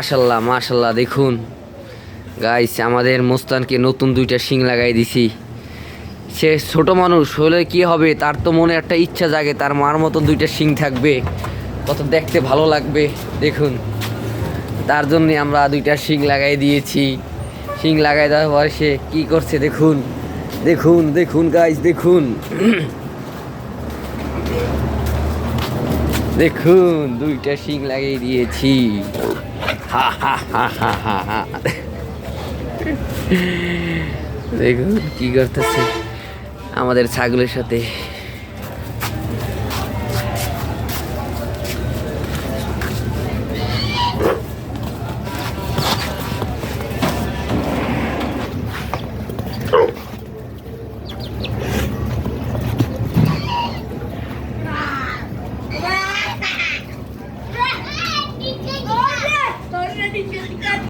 মাশাল্লাহ মাশাল্লাহ, দেখুন। গাইস আমাদের মোস্তানকে নতুন দুইটা শিং লাগাই দিছি। সে ছোট মানুষ, হলে কি হবে? তার তো মনে একটা ইচ্ছা জাগে, তার মার মতন দুইটা শিং থাকবে। কত দেখতে ভালো লাগবে, দেখুন। তার জন্য আমরা দুইটা শিং লাগাই দিয়েছি। শিং লাগাই দেওয়ার পর সে কি করছে, দেখুন। দেখুন দেখুন গাইস দেখুন। দেখুন, দুইটা শিং লাগিয়ে দিয়েছি। হা হা হা হা হা হা দেখুন কি করতেছে আমাদের ছাগলের সাথে।